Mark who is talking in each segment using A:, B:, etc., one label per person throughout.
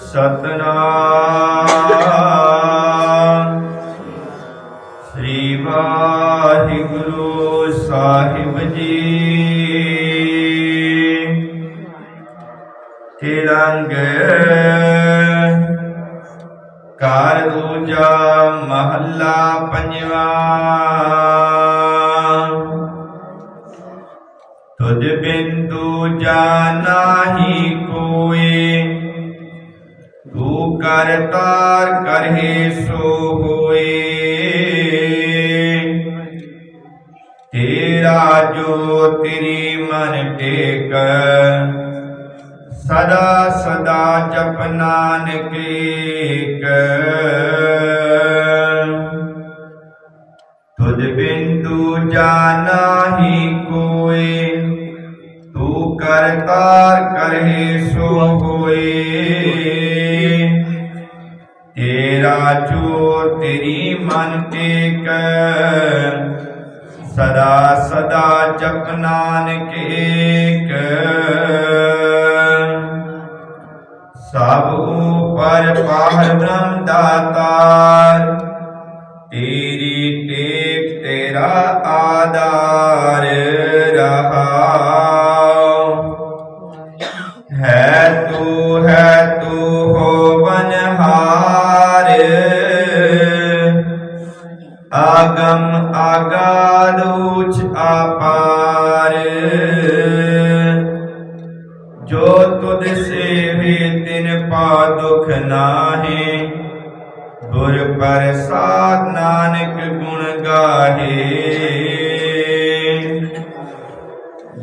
A: ਸਤਨਾਮ। ਸ੍ਰੀ ਵਾਹਿਗੁਰੂ ਸਾਹਿਬ ਜੀ। ਤਿਰੰਗ ਕਾਰ ਦੂਜਾ ਮਹੱਲਾ ਪੰਜਵਾ। ਤੁਧ ਬਿੰਦੂ ਜਾਨਾਹੀ ਕੋਏ ਤੂੰ ਕਰ ਤਾਰ ਕਰਹਿ ਸੋ ਹੋਏ ਤੇਰਾ ਜੋ ਤੇਰੀ ਮਨ ਟੇਕ ਸਦਾ ਸਦਾ ਜਪ ਨਾਨਕ ਏਕ ਤੁਧ ਬਿੰਦੂ ਜਾਨਾਹੀ ਕੋਏ ਤੂੰ ਕਰਤਾਰ ਕਰਹਿ ਸੋ ਜੋ ਤੇਰੀ ਮਨ ਟੇਕ। ਸਦਾ ਸਦਾ ਜਪ ਨਾਨਕ ਏਕ। ਸਭ ਉਪਰ ਪਾਰ ਬ੍ਰਹਮ ਦਾਤਾਰ ਤੇਰੀ ਟੇਕ ਤੇਰਾ ਆਧਾਰ। ਆਗਮ ਆਗਾਦ ਉਚ ਆਪਾਰ। ਜੋ ਤੁਧ ਸੇਵੇ, ਤਿਨ ਪਾ ਦੁਖ ਨਾਹੀ। ਗੁਰ ਪ੍ਰਸਾਦ ਨਾਨਕ ਗੁਣ ਗਾਹੇ।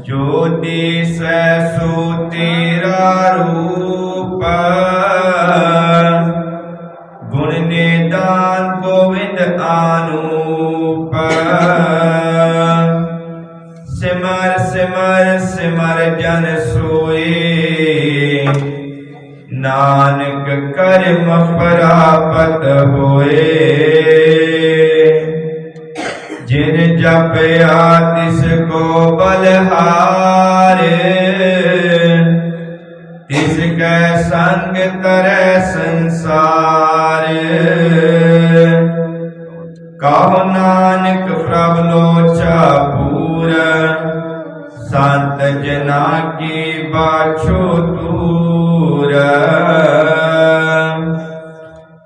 A: ਜੋ ਦਿਸੈ ਸੋ ਤੇਰਾ ਰੂਪ। ਗੁਣ ਨਿਦਾਨ ਗੋਵਿੰਦ ਆਨੂਪ ਸਿਮਰ ਸਿਮਰ ਸਿਮਰ ਜਨ ਸੋਏ। ਨਾਨਕ ਕਰਮ ਪ੍ਰਾਪਤ ਹੋਏ। ਜਿਨ ਜਪਿਆ, ਤਿਸ ਕੋ ਬਲਹਾਰ ਤਿਸ ਕੈ ਸੰਗ ਤਰੈ ਸੰਸਾਰ। ਕਹੋ ਨਾਨਕ ਪ੍ਰਭ ਲੋਚਾ ਪੂਰ ਸੰਤ ਜਨਾ ਕੀ ਬਾਛੋ ਤੂਰ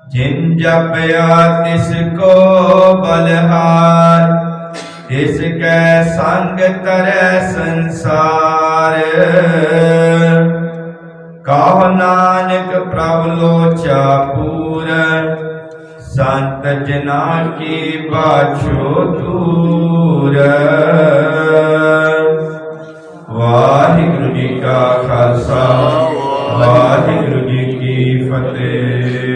A: ਜਿਨ ਜਪਿਆ ਤਿਸ ਕੋ ਬਲਹਾਰ, ਤਿਸ ਕੈ ਸੰਗ ਤਰੈ ਸੰਸਾਰ। ਕਹੋ ਨਾਨਕ ਪ੍ਰਭ ਲੋਚਾ ਪੂਰ ਸੰਤ ਜਨਾ ਕੀ ਬਾਛੋ ਦੂਰ। ਵਾਹਿਗੁਰੂ ਜੀ ਕਾ ਖਾਲਸਾ ਵਾਹਿਗੁਰੂ ਜੀ ਕੀ ਫਤਿਹ।